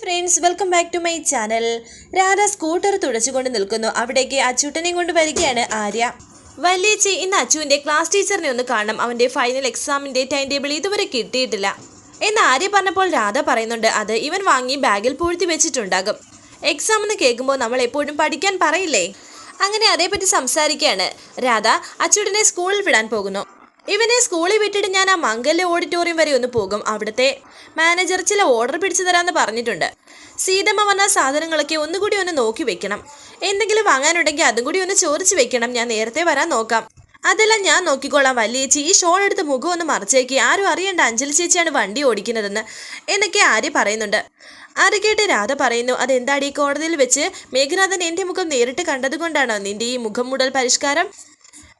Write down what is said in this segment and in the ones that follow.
Friends welcome back to my channel Radha scooter തുടച്ചുകൊണ്ട് നിൽക്കുന്നു. അവിടേക്ക് അച്ചൂട്ടനെയും കൊണ്ട് വരികയാണ് ആര്യ. വല്യേച്ചി ഇന്ന് അച്ചുവിന്റെ ക്ലാസ് ടീച്ചറിനെ ഒന്ന് കാണണം. അവന്റെ ഫൈനൽ എക്സാമിന്റെ ടൈം ടേബിൾ ഇതുവരെ കിട്ടിയിട്ടില്ല. എന്ന് ആര്യ പറഞ്ഞപ്പോൾ രാധ പറയുന്നുണ്ട് അത് ഇവൻ വാങ്ങി ബാഗിൽ പൂഴ്ത്തി വെച്ചിട്ടുണ്ടാകും. എക്സാം എന്ന് കേൾക്കുമ്പോൾ നമ്മൾ എപ്പോഴും പഠിക്കാൻ പറയില്ലേ? അങ്ങനെ അതേപ്പറ്റി സംസാരിക്കുകയാണ്. രാധ അച്ചൂട്ടനെ സ്കൂളിൽ വിടാൻ പോകുന്നു. ഇവനെ സ്കൂളിൽ വിട്ടിട്ട് ഞാൻ ആ മംഗല്യ ഓഡിറ്റോറിയം വരെ ഒന്ന് പോകും. അവിടുത്തെ മാനേജർ ചില ഓർഡർ പിടിച്ചു തരാമെന്ന് പറഞ്ഞിട്ടുണ്ട്. സീതമ്മ വന്ന സാധനങ്ങളൊക്കെ ഒന്നുകൂടി ഒന്ന് നോക്കി വെക്കണം. എന്തെങ്കിലും വാങ്ങാനുണ്ടെങ്കിൽ അതും കൂടി ഒന്ന് ചോദിച്ചു വെക്കണം. ഞാൻ നേരത്തെ വരാൻ നോക്കാം. അതെല്ലാം ഞാൻ നോക്കിക്കോളാം വല്യേച്ചി. ഈ ഷോൾ എടുത്ത് മുഖം ഒന്ന് മറച്ചേക്ക്. ആരും അറിയേണ്ട അഞ്ജലി ചേച്ചിയാണ് വണ്ടി ഓടിക്കുന്നതെന്ന് എന്നൊക്കെ ആര്യ പറയുന്നുണ്ട്. അത് കേട്ട് രാധ പറയുന്നു അതെന്താടി കോടതിയിൽ വെച്ച് മേഘനാഥൻ എന്റെ മുഖം നേരിട്ട് കണ്ടതുകൊണ്ടാണോ? നിന്റെ ഈ മുഖം മുടൽ പരിഷ്കാരം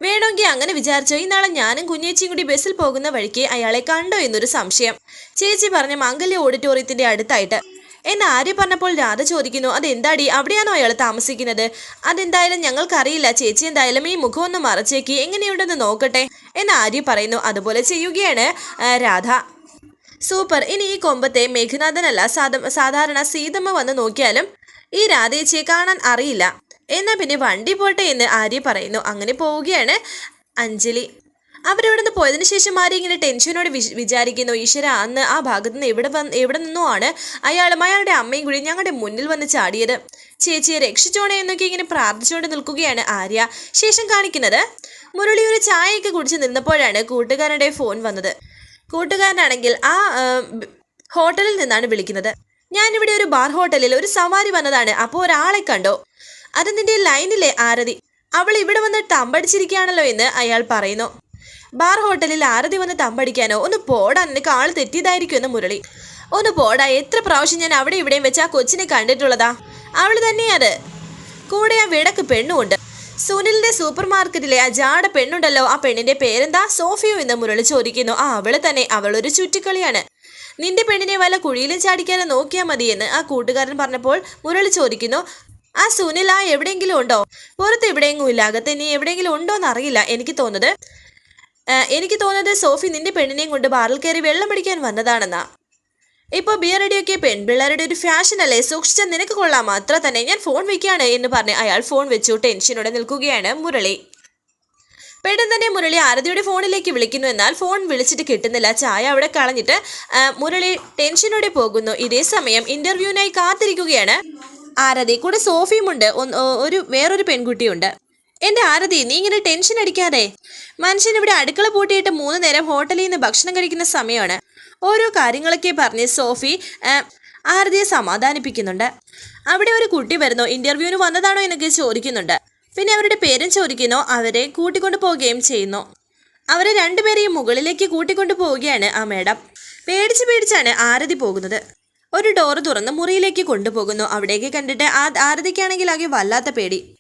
വേണമെങ്കിൽ അങ്ങനെ വിചാരിച്ചോ. ഇന്നാളെ ഞാനും കുഞ്ഞേച്ചിയും കൂടി ബസ്സിൽ പോകുന്ന വഴിക്ക് അയാളെ കണ്ടോ എന്നൊരു സംശയം. ചേച്ചി പറഞ്ഞ മംഗല്യ ഓഡിറ്റോറിയത്തിന്റെ അടുത്തായിട്ട്. എന്നെ ആര്യ പറഞ്ഞപ്പോൾ രാധ ചോദിക്കുന്നു അതെന്താടി? അവിടെയാണോ അയാൾ താമസിക്കുന്നത്? അതെന്തായാലും ഞങ്ങൾക്കറിയില്ല. ചേച്ചി എന്തായാലും ഈ മുഖം ഒന്ന് മറച്ചേക്ക്. എങ്ങനെയുണ്ടെന്ന് നോക്കട്ടെ. എന്ന് ആര്യ പറയുന്നു അതുപോലെ ചെയ്യുകയാണ് രാധ. സൂപ്പർ. ഇനി ഈ കൊമ്പത്തെ മേഘനാഥനല്ല സാധ സാധാരണ സീതമ്മ വന്ന് നോക്കിയാലും ഈ രാധേച്ചിയെ കാണാൻ അറിയില്ല. എന്നാ പിന്നെ വണ്ടി പോട്ടെ എന്ന് ആര്യ പറയുന്നു. അങ്ങനെ പോവുകയാണ് അഞ്ജലി. അവരവിടെ നിന്ന് പോയതിനു ശേഷം ആര്യ ഇങ്ങനെ ടെൻഷനോട് വിച്- വിചാരിക്കുന്നു ഈശ്വര അന്ന് ആ ഭാഗത്ത് നിന്ന് എവിടെ വന്ന് എവിടെ നിന്നോ ആണ് അയാളും അയാളുടെ അമ്മയും കൂടി ഞങ്ങളുടെ മുന്നിൽ വന്ന് ചാടിയത്. ചേച്ചിയെ രക്ഷിച്ചോണേ എന്നൊക്കെ ഇങ്ങനെ പ്രാർത്ഥിച്ചുകൊണ്ട് നിൽക്കുകയാണ് ആര്യ. ശേഷം കാണിക്കുന്നത് മുരളി ഒരു ചായയൊക്കെ കുടിച്ച് നിന്നപ്പോഴാണ് കൂട്ടുകാരുടെ ഫോൺ വന്നത്. കൂട്ടുകാരനാണെങ്കിൽ ആ, ഹോട്ടലിൽ നിന്നാണ് വിളിക്കുന്നത്. ഞാനിവിടെ ഒരു ബാർ ഹോട്ടലിൽ ഒരു സവാരി വന്നതാണ്. അപ്പോൾ ഒരാളെ കണ്ടോ. അത് നിന്റെ ലൈനിലെ ആരതി. അവൾ ഇവിടെ വന്ന് തമ്പടിച്ചിരിക്കുകയാണല്ലോ എന്ന് അയാൾ പറയുന്നു. ബാർ ഹോട്ടലിൽ ആരതി വന്ന് തമ്പടിക്കാനോ? ഒന്ന് പോടാ നിനക്ക് ആൾ തെറ്റിയതായിരിക്കും എന്ന് മുരളി. ഒന്ന് പോടാ എത്ര പ്രാവശ്യം ഞാൻ അവിടെ ഇവിടെയും വെച്ച് ആ കൊച്ചിനെ കണ്ടിട്ടുള്ളതാ? അവൾ തന്നെയത് കൂടെ ആ വിടക്ക് പെണ്ണുമുണ്ട്. സുനിലിന്റെ സൂപ്പർ മാർക്കറ്റിലെ ആ ജാട പെണ്ണുണ്ടല്ലോ ആ പെണ്ണിന്റെ പേരെന്താ? സോഫിയോ എന്ന് മുരളി ചോദിക്കുന്നു. ആ അവൾ തന്നെ. അവളൊരു ചുറ്റിക്കളിയാണ്. നിന്റെ പെണ്ണിനെ വല്ല കുഴിയിലും ചാടിക്കാതെ നോക്കിയാൽ മതിയെന്ന് ആ കൂട്ടുകാരൻ പറഞ്ഞപ്പോൾ മുരളി ചോദിക്കുന്നു ആ സുനിൽ ആ എവിടെയെങ്കിലും ഉണ്ടോ? പുറത്ത് എവിടെയെങ്കിലും ഇല്ല അകത്ത് ഇനി എവിടെയെങ്കിലും ഉണ്ടോ എന്നറിയില്ല എനിക്ക് തോന്നുന്നത്. എനിക്ക് തോന്നുന്നത് സോഫി നിന്റെ പെണ്ണിനെയും കൊണ്ട് ബാറിൽ കയറി വെള്ളം പിടിക്കാൻ വന്നതാണെന്നാ. ഇപ്പോൾ ബിയർ അടിയൊക്കെ പെൺപിള്ളേരുടെ ഒരു ഫാഷൻ അല്ലേ? സൂക്ഷിച്ച നിനക്ക് കൊള്ളാം. അത്ര തന്നെ ഞാൻ ഫോൺ വെക്കുകയാണ് എന്ന് പറഞ്ഞ് അയാൾ ഫോൺ വെച്ചു ടെൻഷനോടെ നിൽക്കുകയാണ് മുരളി. പെട്ടെന്ന് തന്നെ മുരളി ആരതിയുടെ ഫോണിലേക്ക് വിളിക്കുന്നു. എന്നാൽ ഫോൺ വിളിച്ചിട്ട് കിട്ടുന്നില്ല. ചായ അവിടെ കളഞ്ഞിട്ട് മുരളി ടെൻഷനോടെ പോകുന്നു. ഇതേ സമയം ഇന്റർവ്യൂവിനായി കാത്തിരിക്കുകയാണ്. ആരതി കൂടെ സോഫിയുമുണ്ട് ഒരു വേറൊരു പെൺകുട്ടിയുണ്ട്. എന്റെ ആരതി നീ ഇങ്ങനെ ടെൻഷൻ അടിക്കാതെ. മനുഷ്യൻ ഇവിടെ അടുക്കള പൂട്ടിയിട്ട് മൂന്ന് നേരം ഹോട്ടലിൽ നിന്ന് ഭക്ഷണം കഴിക്കുന്ന സമയമാണ്. ഓരോ കാര്യങ്ങളൊക്കെ പറഞ്ഞ് സോഫി ആരതിയെ സമാധാനിപ്പിക്കുന്നുണ്ട്. അവിടെ ഒരു കുട്ടി വരുന്നു. ഇന്റർവ്യൂവിന് വന്നതാണോ എന്നൊക്കെ ചോദിക്കുന്നുണ്ട്. പിന്നെ അവരുടെ പേരും ചോദിക്കുന്നു. അവരെ കൂട്ടിക്കൊണ്ടു പോവുകയും ചെയ്യുന്നു. അവരെ രണ്ടുപേരെയും മുകളിലേക്ക് കൂട്ടിക്കൊണ്ടു പോവുകയാണ് ആ മേഡം. പേടിച്ച് പേടിച്ചാണ് ആരതി പോകുന്നത്. ഒരു ഡോർ തുറന്ന് മുറിയിലേക്ക് കൊണ്ടുപോകുന്നു. അവിടേക്ക് കണ്ടിട്ട് ആ ആരതിക്കാണെങ്കിൽ ആകെ വല്ലാത്ത പേടി.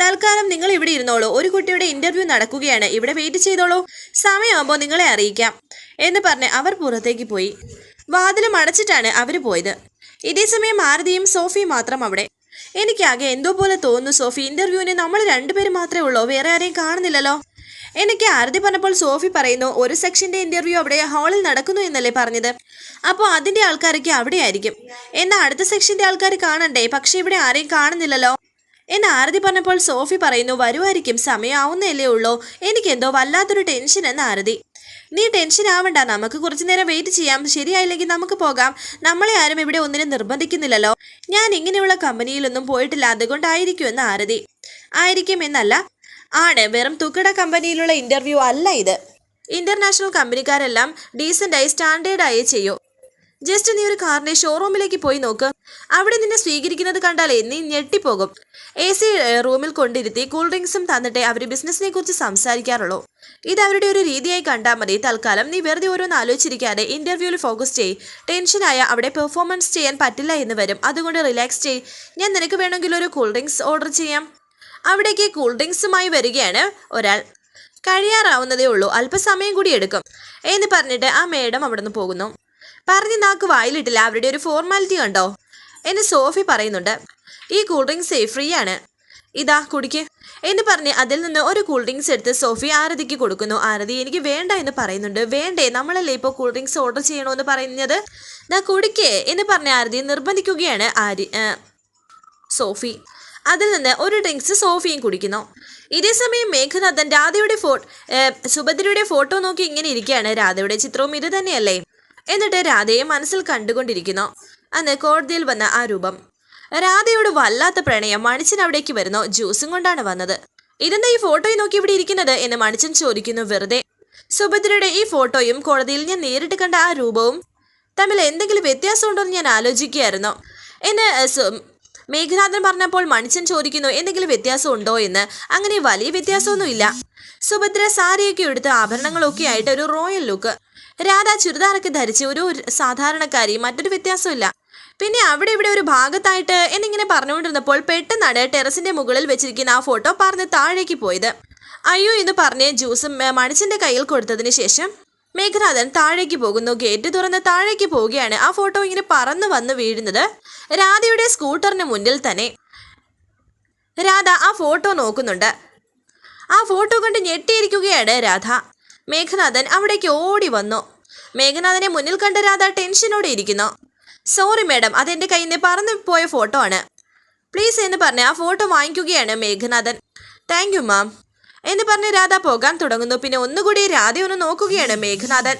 തൽക്കാലം നിങ്ങൾ ഇവിടെ ഇരുന്നോളൂ. ഒരു കുട്ടിയുടെ ഇന്റർവ്യൂ നടക്കുകയാണ്. ഇവിടെ വെയിറ്റ് ചെയ്തോളൂ. സമയമാകുമ്പോൾ നിങ്ങളെ അറിയിക്കാം. എന്ന് പറഞ്ഞ് അവർ പുറത്തേക്ക് പോയി. വാതിലും അടച്ചിട്ടാണ് അവർ പോയത്. ഇതേ സമയം ആരതിയും സോഫിയും മാത്രം അവിടെ. എനിക്കാകെ എന്തോ പോലെ തോന്നുന്നു സോഫി. ഇന്റർവ്യൂവിന് നമ്മൾ രണ്ടുപേരും മാത്രമേ ഉള്ളൂ വേറെ ആരെയും കാണുന്നില്ലല്ലോ. എനിക്ക് ആരതി പറഞ്ഞപ്പോൾ സോഫി പറയുന്നു ഒരു സെക്ഷന്റെ ഇന്റർവ്യൂ അവിടെ ഹാളിൽ നടക്കുന്നു എന്നല്ലേ പറഞ്ഞത്. അപ്പോൾ അതിന്റെ ആൾക്കാരൊക്കെ അവിടെ ആയിരിക്കും എന്നാൽ അടുത്ത സെക്ഷന്റെ ആൾക്കാർ കാണണ്ടേ? പക്ഷെ ഇവിടെ ആരെയും കാണുന്നില്ലല്ലോ. എന്ന് ആരതി പറഞ്ഞപ്പോൾ സോഫി പറയുന്നു വരുമായിരിക്കും സമയമാവുന്നല്ലേ ഉള്ളൂ. എനിക്കെന്തോ വല്ലാത്തൊരു ടെൻഷൻ എന്ന് ആരതി. നീ ടെൻഷൻ ആവണ്ട. നമുക്ക് കുറച്ചു നേരം വെയിറ്റ് ചെയ്യാം. ശരിയായില്ലെങ്കിൽ നമുക്ക് പോകാം. നമ്മളെ ആരും ഇവിടെ ഒന്നിനും നിർബന്ധിക്കുന്നില്ലല്ലോ. ഞാൻ ഇങ്ങനെയുള്ള കമ്പനിയിലൊന്നും പോയിട്ടില്ല. അതുകൊണ്ടായിരിക്കും എന്ന് ആരതി. ആയിരിക്കും എന്നല്ല. ആണ്. വെറും തുക്കട കമ്പനിയിലുള്ള ഇന്റർവ്യൂ അല്ല ഇത്. ഇന്റർനാഷണൽ കമ്പനിക്കാരെല്ലാം ഡീസന്റായി സ്റ്റാൻഡേർഡായി ചെയ്യൂ. ജസ്റ്റ് നീ ഒരു കാറിന്റെ ഷോറൂമിലേക്ക് പോയി നോക്ക്. അവിടെ നിന്നെ സ്വീകരിക്കുന്നത് കണ്ടാലേ നീ ഞെട്ടിപ്പോകും. എ സി റൂമിൽ കൊണ്ടിരുത്തി കൂൾ ഡ്രിങ്ക്സും തന്നിട്ടേ അവർ ബിസിനസിനെ കുറിച്ച് സംസാരിക്കാറുള്ളൂ. ഇത് അവരുടെ ഒരു രീതിയായി കണ്ടാൽ മതി. തൽക്കാലം നീ വെറുതെ ഓരോന്ന് ആലോചിച്ചിരിക്കാതെ ഇന്റർവ്യൂവിൽ ഫോക്കസ് ചെയ്. ടെൻഷനായ അവിടെ പെർഫോമൻസ് ചെയ്യാൻ പറ്റില്ല എന്ന് വരും. അതുകൊണ്ട് റിലാക്സ് ചെയ്. ഞാൻ നിനക്ക് വേണമെങ്കിൽ ഒരു കൂൾ ഡ്രിങ്ക്സ് ഓർഡർ ചെയ്യാം. അവിടേക്ക് കൂൾ ഡ്രിങ്ക്സുമായി വരികയാണ് ഒരാൾ. കഴിയാറാവുന്നതേ ഉള്ളൂ. അല്പസമയം കൂടി എടുക്കും. എന്ന് പറഞ്ഞിട്ട് ആ മേഡം അവിടെ നിന്ന് പോകുന്നു. പറഞ്ഞ് നാക്ക് വായിലിട്ടില്ല. അവരുടെ ഒരു ഫോർമാലിറ്റി കണ്ടോ? എന്ന് സോഫി പറയുന്നുണ്ട്. ഈ കൂൾ ഡ്രിങ്ക്സ് ഫ്രീ ആണ്. ഇതാ കുടിക്ക്. എന്ന് പറഞ്ഞ് അതിൽ നിന്ന് ഒരു കൂൾ ഡ്രിങ്ക്സ് എടുത്ത് സോഫി ആരതിക്ക് കൊടുക്കുന്നു. ആരതി എനിക്ക് വേണ്ട എന്ന് പറയുന്നുണ്ട്. വേണ്ടേ? നമ്മളല്ലേ ഇപ്പോൾ കൂൾ ഡ്രിങ്ക്സ് ഓർഡർ ചെയ്യണമെന്ന് പറയുന്നത്? ദാ കുടിക്കേ. എന്ന് പറഞ്ഞ ആരതി നിർബന്ധിക്കുകയാണ് ആരി സോഫി. അതിൽ നിന്ന് ഒരു ഡ്രിങ്ക്സ് സോഫിയും കുടിക്കുന്നു. ഇതേ സമയം മേഘനാഥൻ രാധയുടെ ഫോ സുഭദ്രയുടെ ഫോട്ടോ നോക്കി ഇങ്ങനെ ഇരിക്കുകയാണ്. രാധയുടെ ചിത്രവും ഇത് തന്നെയല്ലേ? എന്നിട്ട് രാധയെ മനസ്സിൽ കണ്ടുകൊണ്ടിരിക്കുന്നു. അന്ന് കോടതിയിൽ വന്ന ആ രൂപം. രാധയോട് വല്ലാത്ത പ്രണയം മണിച്ചൻ അവിടേക്ക് വരുന്നു. ജ്യൂസും കൊണ്ടാണ് വന്നത്. ഇതെന്താ ഈ ഫോട്ടോയിൽ നോക്കി ഇവിടെ ഇരിക്കുന്നത് എന്ന് മണിച്ചൻ ചോദിക്കുന്നു വെറുതെ. സുഭദ്രയുടെ ഈ ഫോട്ടോയും കോടതിയിൽ ഞാൻ നേരിട്ട് കണ്ട ആ രൂപവും തമ്മിൽ എന്തെങ്കിലും വ്യത്യാസമുണ്ടോ എന്ന് ഞാൻ ആലോചിക്കുകയായിരുന്നു. എന്ന് മേഘനാഥൻ പറഞ്ഞപ്പോൾ മണിച്ചൻ ചോദിക്കുന്നു എന്തെങ്കിലും വ്യത്യാസം ഉണ്ടോ എന്ന്? അങ്ങനെ വലിയ വ്യത്യാസമൊന്നുമില്ല. സുഭദ്ര സാരിയൊക്കെ എടുത്ത് ആഭരണങ്ങളൊക്കെ ആയിട്ട് ഒരു റോയൽ ലുക്ക്. രാധ ചുരിദാറൊക്കെ ധരിച്ച് ഒരു സാധാരണക്കാരി മറ്റൊരു വ്യത്യാസമില്ല. പിന്നെ അവിടെ ഇവിടെ ഒരു ഭാഗത്തായിട്ട് എന്നിങ്ങനെ പറഞ്ഞുകൊണ്ടിരുന്നപ്പോൾ പെട്ടെന്നാണ് ടെറസിന്റെ മുകളിൽ വെച്ചിരിക്കുന്ന ആ ഫോട്ടോ പറഞ്ഞ് താഴേക്ക് പോയത്. അയ്യോ എന്ന് പറഞ്ഞ് ജ്യൂസും മണിച്ചന്റെ കയ്യിൽ കൊടുത്തതിന് ശേഷം മേഘനാഥൻ താഴേക്ക് പോകുന്നു. ഗേറ്റ് തുറന്ന് താഴേക്ക് പോവുകയാണ്. ആ ഫോട്ടോ ഇങ്ങനെ പറന്നു വന്ന് വീഴുന്നത് രാധയുടെ സ്കൂട്ടറിന് മുന്നിൽ തന്നെ. രാധ ആ ഫോട്ടോ നോക്കുന്നുണ്ട്. ആ ഫോട്ടോ കണ്ട് ഞെട്ടിയിരിക്കുകയാണ് രാധ. മേഘനാഥൻ അവിടേക്ക് ഓടി വന്നു. മേഘനാഥനെ മുന്നിൽ കണ്ട രാധ ടെൻഷനോടെ ഇരിക്കുന്നു. സോറി മാഡം അതെന്റെ കയ്യിൽ നിന്ന് പറന്നു പോയ ഫോട്ടോ ആണ്. പ്ലീസ് എന്ന് പറഞ്ഞ് ആ ഫോട്ടോ വാങ്ങിക്കുകയാണ് മേഘനാഥൻ. താങ്ക് യു മാം എന്ന് പറഞ്ഞ് രാധ പോകാൻ തുടങ്ങുന്നു. പിന്നെ ഒന്നുകൂടി രാധ ഒന്ന് നോക്കുകയാണ് മേഘനാഥൻ.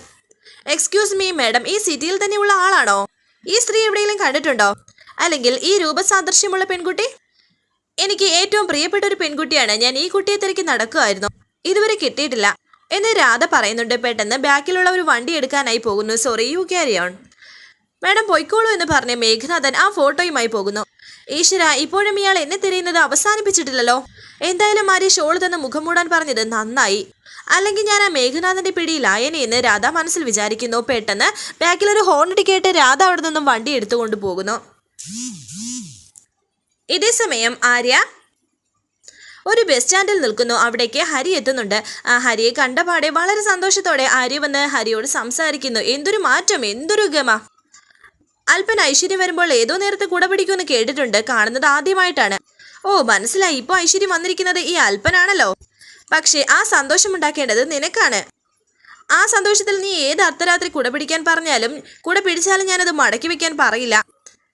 എക്സ്ക്യൂസ് മീ മാഡം ഈ സിറ്റിയിൽ തന്നെയുള്ള ആളാണോ? ഈ സ്ത്രീ എവിടെയെങ്കിലും കണ്ടിട്ടുണ്ടോ? അല്ലെങ്കിൽ ഈ രൂപസാദൃശ്യമുള്ള പെൺകുട്ടി? എനിക്ക് ഏറ്റവും പ്രിയപ്പെട്ട ഒരു പെൺകുട്ടിയാണ്. ഞാൻ ഈ കുട്ടിയെ തിരക്കി നടക്കുമായിരുന്നു. ഇതുവരെ കിട്ടിയിട്ടില്ല. എന്ന് രാധ പറയുന്നുണ്ട്. പെട്ടെന്ന് ബാക്കിലുള്ള ഒരു വണ്ടി എടുക്കാനായി പോകുന്നു. Sorry you carry on madam പൊയ്ക്കോളൂ എന്ന് പറഞ്ഞ് മേഘനാഥൻ ആ ഫോട്ടോയുമായി പോകുന്നു. ഈശ്വര ഇപ്പോഴും ഇയാൾ എന്നെ തിരയുന്നത് അവസാനിപ്പിച്ചിട്ടില്ലല്ലോ. എന്തായാലും ആര്യ ഷോൾ തന്ന് മുഖം മൂടാൻ പറഞ്ഞത് നന്നായി. അല്ലെങ്കിൽ ഞാൻ ആ മേഘനാഥന്റെ പിടിയിലായനെ എന്ന് രാധ മനസ്സിൽ വിചാരിക്കുന്നു. പെട്ടെന്ന് ബാക്കിൽ ഒരു ഹോൺ കേട്ട് രാധ അവിടെ നിന്നും വണ്ടി എടുത്തുകൊണ്ട് പോകുന്നു. ഇതേ സമയം ആര്യ ഒരു ബസ് സ്റ്റാൻഡിൽ നിൽക്കുന്നു. അവിടേക്ക് ഹരി എത്തുന്നുണ്ട്. ആ ഹരിയെ കണ്ടപാടെ വളരെ സന്തോഷത്തോടെ ആര്യ വന്ന് ഹരിയോട് സംസാരിക്കുന്നു. എന്തൊരു മാറ്റം എന്തൊരു ഗമ. അല്പൻ ഐശ്വര്യം വരുമ്പോൾ ഏതോ നേരത്തെ കൂടെ പിടിക്കുമെന്ന് കേട്ടിട്ടുണ്ട്. കാണുന്നത് ആദ്യമായിട്ടാണ്. ഓ മനസ്സിലായി. ഇപ്പോൾ ഐശ്വര്യം വന്നിരിക്കുന്നത് ഈ അല്പനാണല്ലോ പക്ഷേ ആ സന്തോഷം ഉണ്ടാക്കേണ്ടത് നിനക്കാണ്. ആ സന്തോഷത്തിൽ നീ ഏത് അർദ്ധരാത്രി കുട പിടിക്കാൻ പറഞ്ഞാലും കുട പിടിച്ചാലും ഞാനത് മടക്കി വെക്കാൻ പറയില്ല.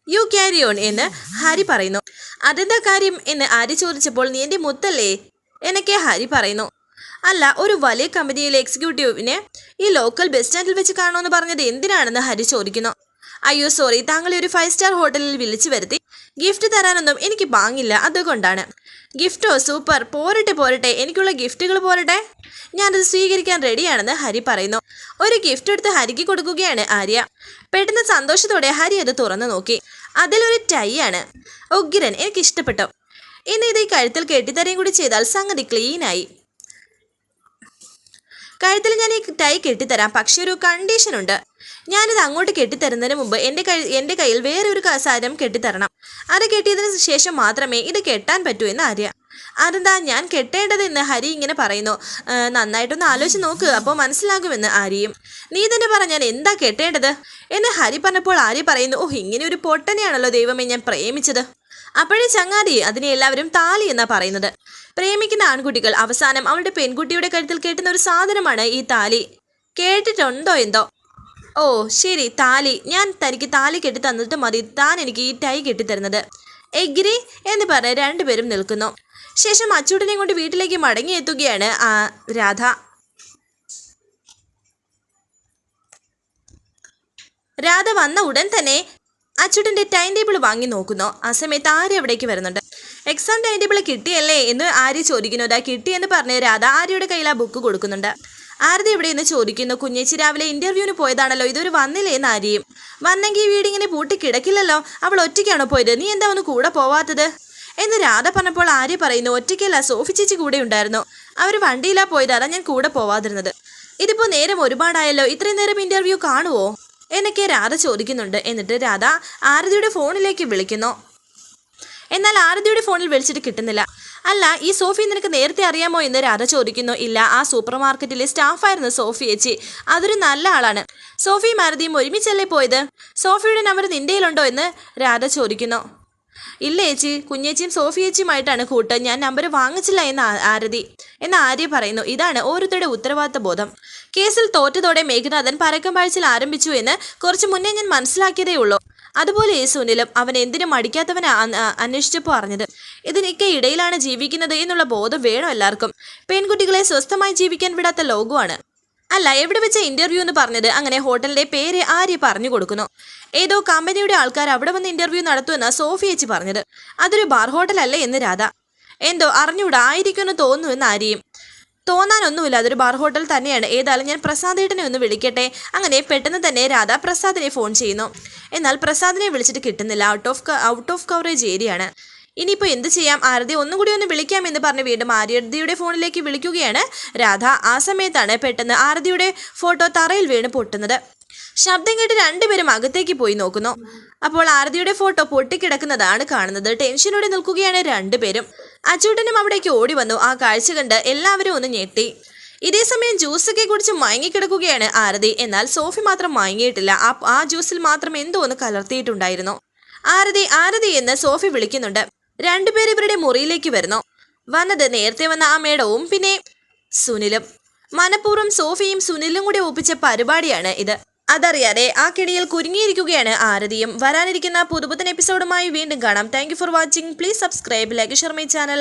യു ക്യാരി ഓൺ എന്ന് ഹരി പറയുന്നു. അതെന്താ കാര്യം എന്ന് ആര്യ ചോദിച്ചപ്പോൾ നീ എന്റെ മുത്തല്ലേ എന്നൊക്കെ ഹരി പറയുന്നു. അല്ല ഒരു വലിയ കമ്പനിയിലെ എക്സിക്യൂട്ടീവിനെ ഈ ലോക്കൽ ബസ് സ്റ്റാൻഡിൽ വെച്ച് കാണുമെന്ന് പറഞ്ഞത് എന്തിനാണെന്ന് ഹരി ചോദിക്കുന്നു. അയ്യോ സോറി താങ്കളെ ഒരു ഫൈവ് സ്റ്റാർ ഹോട്ടലിൽ വിളിച്ചു വരുത്തി. ഗിഫ്റ്റ് തരാനൊന്നും എനിക്ക് പാങ്ങില്ല അതുകൊണ്ടാണ്. ഗിഫ്റ്റോ സൂപ്പർ പോരട്ടെ പോരട്ടെ. എനിക്കുള്ള ഗിഫ്റ്റുകൾ പോരട്ടെ. ഞാനത് സ്വീകരിക്കാൻ റെഡിയാണെന്ന് ഹരി പറയുന്നു. ഒരു ഗിഫ്റ്റ് എടുത്ത് ഹരിക്ക് കൊടുക്കുകയാണ് ആര്യ. പെട്ടെന്ന് സന്തോഷത്തോടെ ഹരി അത് തുറന്നു നോക്കി. അതിലൊരു ടൈ ആണ്. ഉഗ്രൻ എനിക്ക് ഇഷ്ടപ്പെട്ടു ഇന്ന് ഇത് ഈ കഴുത്തിൽ കെട്ടിത്തരയും കൂടി ചെയ്താൽ സംഗതി ക്ലീനായി കഴുത്തിൽ ഞാൻ ഈ ടൈ കെട്ടിത്തരാം. പക്ഷെ ഒരു കണ്ടീഷൻ ഉണ്ട്. ഞാനിത് അങ്ങോട്ട് കെട്ടിത്തരുന്നതിന് മുമ്പ് എന്റെ കൈ എന്റെ കയ്യിൽ വേറെ ഒരു കെട്ടിത്തരണം. അത് കെട്ടിയതിന് ശേഷം മാത്രമേ ഇത് കെട്ടാൻ പറ്റൂ എന്ന് ആര്യ. അതെന്താ ഞാൻ കെട്ടേണ്ടതെന്ന് ഹരി ഇങ്ങനെ പറയുന്നു. "ആ, നന്നായിട്ടൊന്ന് ആലോചിച്ച് നോക്ക് അപ്പോൾ മനസ്സിലാകുമെന്ന് ആര്യയും. നീ തന്നെ പറഞ്ഞാൽ എന്താ കെട്ടേണ്ടത്? എന്ന് ഹരി പറഞ്ഞപ്പോൾ ആര്യ പറയുന്നു ഓ ഇങ്ങനെ ഒരു പൊട്ടനെയാണല്ലോ ദൈവമേ ഞാൻ പ്രേമിച്ചത്. അപ്പോഴേ ചങ്ങാതി അതിനെ എല്ലാവരും താലി എന്നാ പറയുന്നത്. പ്രേമിക്കുന്ന ആൺകുട്ടികൾ അവസാനം അവളുടെ പെൺകുട്ടിയുടെ കഴുത്തിൽ കെട്ടുന്ന ഒരു സാധനമാണ് ഈ താലി. കേട്ടിട്ടുണ്ടോ എന്തോ? ഓ ശരി താലി. ഞാൻ തനിക്ക് താലി കെട്ടി തന്നിട്ട് മതി. താൻ എനിക്ക് ഈ ടൈ കെട്ടിത്തരുന്നത് എഗ്രി എന്ന് പറഞ്ഞ് രണ്ടുപേരും നിൽക്കുന്നു. ശേഷം അച്ചൂട്ടനെ കൊണ്ട് വീട്ടിലേക്ക് മടങ്ങി എത്തുകയാണ് ആ രാധ. രാധ വന്ന ഉടൻ തന്നെ അച്ചുടിന്റെ ടൈം ടേബിൾ വാങ്ങി നോക്കുന്നു. ആ സമയത്ത് ആര്യ അവിടേക്ക് വരുന്നുണ്ട്. എക്സാം ടൈം ടേബിൾ കിട്ടിയല്ലേ എന്ന് ആര്യ ചോദിക്കുന്നു. കിട്ടിയെന്ന് പറഞ്ഞ് രാധ ആര്യയുടെ കയ്യിൽ ആ ബുക്ക് കൊടുക്കുന്നുണ്ട്. ആരതി ഇവിടെ നിന്ന് ചോദിക്കുന്നു കുഞ്ഞേച്ചി രാവിലെ ഇന്റർവ്യൂവിന് പോയതാണല്ലോ ഇതൊരു വന്നില്ലേ എന്ന് ആര്യയും? വന്നെങ്കിൽ ഈ വീട് ഇങ്ങനെ പൂട്ടി കിടക്കില്ലല്ലോ അവൾ ഒറ്റയ്ക്കാണോ പോയത്? നീ എന്താ ഒന്ന് കൂടെ പോവാത്തത്? എന്ന് രാധ പറഞ്ഞപ്പോൾ ആര്യ പറയുന്നു ഒറ്റയ്ക്കല്ല സോഫി ചേച്ചി കൂടെ ഉണ്ടായിരുന്നു. അവർ വണ്ടിയിലാ പോയത് അതാ ഞാൻ കൂടെ പോവാതിരുന്നത്. ഇതിപ്പോ നേരം ഒരുപാടായല്ലോ ഇത്രയും നേരം ഇന്റർവ്യൂ കാണുവോ? എന്നൊക്കെ രാധ ചോദിക്കുന്നുണ്ട്. എന്നിട്ട് രാധ ആരതിയുടെ ഫോണിലേക്ക് വിളിക്കുന്നു. എന്നാൽ ആരതിയുടെ ഫോണിൽ വിളിച്ചിട്ട് കിട്ടുന്നില്ല. അല്ല ഈ സോഫി നിനക്ക് നേരത്തെ അറിയാമോ എന്ന് രാധ ചോദിക്കുന്നു. ഇല്ല ആ സൂപ്പർ മാർക്കറ്റിലെ സ്റ്റാഫായിരുന്നു സോഫി ചേച്ചി. അതൊരു നല്ല ആളാണ്. സോഫിയും ആരതിയും ഒരുമിച്ചല്ലേ പോയത്? സോഫിയുടെ നമ്പർ നിന്റെയിലുണ്ടോ എന്ന് രാധ ചോദിക്കുന്നു. ഇല്ല ചേച്ചി കുഞ്ഞേച്ചിയും സോഫി സോഫിയേച്ചിയുമായിട്ടാണ് കൂട്ട്. ഞാൻ നമ്പർ വാങ്ങിച്ചില്ല എന്ന് ആരതി. എന്ന് ആര്യ പറയുന്നു. ഇതാണ് ഓരോരുത്തരുടെ ഉത്തരവാദിത്ത ബോധം. കേസിൽ തോറ്റതോടെ മേഘനാഥൻ പരക്കം പാഴ്ചൽ ആരംഭിച്ചു എന്ന് കുറച്ച് മുന്നേ ഞാൻ മനസ്സിലാക്കിയതേ ഉള്ളൂ. അതുപോലെ യേശുവിനിലും അവൻ എന്തിനും മടിക്കാത്തവനാ അന്വേഷിച്ചപ്പോൾ അറിഞ്ഞത്. ഇതിനൊക്കെ ഇടയിലാണ് ജീവിക്കുന്നത് എന്നുള്ള ബോധം വേണം എല്ലാവർക്കും. പെൺകുട്ടികളെ സ്വസ്ഥമായി ജീവിക്കാൻ വിടാത്ത ലോകമാണ് അല്ല എവിടെ വെച്ച ഇന്റർവ്യൂ എന്ന് പറഞ്ഞത്? അങ്ങനെ ഹോട്ടലിന്റെ പേര് ആര്യ പറഞ്ഞു കൊടുക്കുന്നു. ഏതോ കമ്പനിയുടെ ആൾക്കാർ അവിടെ വന്ന് ഇന്റർവ്യൂ നടത്തുമെന്ന് സോഫി ചേച്ചി പറഞ്ഞത്. അതൊരു ബാർ ഹോട്ടലല്ലേ എന്ന് രാധ. എന്തോ അറിഞ്ഞൂടാ ആയിരിക്കുമെന്ന് തോന്നുന്നു ആര്യയും. തോന്നാനൊന്നുമില്ല. അതൊരു ബാർ ഹോട്ടൽ തന്നെയാണ്. ഏതായാലും ഞാൻ പ്രസാദേട്ടനെ ഒന്ന് വിളിക്കട്ടെ. അങ്ങനെ പെട്ടെന്ന് തന്നെ രാധ പ്രസാദിനെ ഫോൺ ചെയ്യുന്നു. എന്നാൽ പ്രസാദിനെ വിളിച്ചിട്ട് കിട്ടുന്നില്ല. Out of out of coverage ഏരിയയാണ് ഇനിയിപ്പോൾ എന്ത് ചെയ്യാം? ആരതി ഒന്നും കൂടി ഒന്ന് വിളിക്കാം എന്ന് പറഞ്ഞ് വീണ്ടും ആര്യതിയുടെ ഫോണിലേക്ക് വിളിക്കുകയാണ് രാധ. ആ സമയത്താണ് പെട്ടെന്ന് ആരതിയുടെ ഫോട്ടോ തറയിൽ വീണ് പൊട്ടുന്നത്. ശബ്ദം കേട്ട് രണ്ടുപേരും അകത്തേക്ക് പോയി നോക്കുന്നു. അപ്പോൾ ആരതിയുടെ ഫോട്ടോ പൊട്ടിക്കിടക്കുന്നതാണ് കാണുന്നത്. ടെൻഷനോടെ നിൽക്കുകയാണ് രണ്ടുപേരും. അച്ചൂട്ടനും അവിടേക്ക് ഓടി വന്നു. ആ കാഴ്ച കണ്ട് എല്ലാവരും ഒന്ന് ഞെട്ടി. ഇതേ സമയം ജ്യൂസൊക്കെ കുടിച്ച് മയങ്ങിക്കിടക്കുകയാണ് ആരതി. എന്നാൽ സോഫി മാത്രം മയങ്ങിയിട്ടില്ല. ആ ആ ജ്യൂസിൽ മാത്രം എന്തോ ഒന്ന് കലർത്തിയിട്ടുണ്ടായിരുന്നു. ആരതി ആരതി എന്ന് സോഫി വിളിക്കുന്നുണ്ട്. രണ്ടുപേർ ഇവരുടെ മുറിയിലേക്ക് വരുന്നു. വന്നത് നേരത്തെ വന്ന ആ മേഡവും പിന്നെ സുനിലും. മനഃപൂർവം സോഫിയും സുനിലും കൂടി ഒപ്പിച്ച പരിപാടിയാണ് ഇത്. അതറിയാതെ ആ കിണിയിൽ കുരുങ്ങിയിരിക്കുകയാണ് ആരതിയും. വരാനിരിക്കുന്ന പുതുപുത്തൻ എപ്പിസോഡുമായി വീണ്ടും കാണാം. Thank for watching please subscribe like Sharmi channel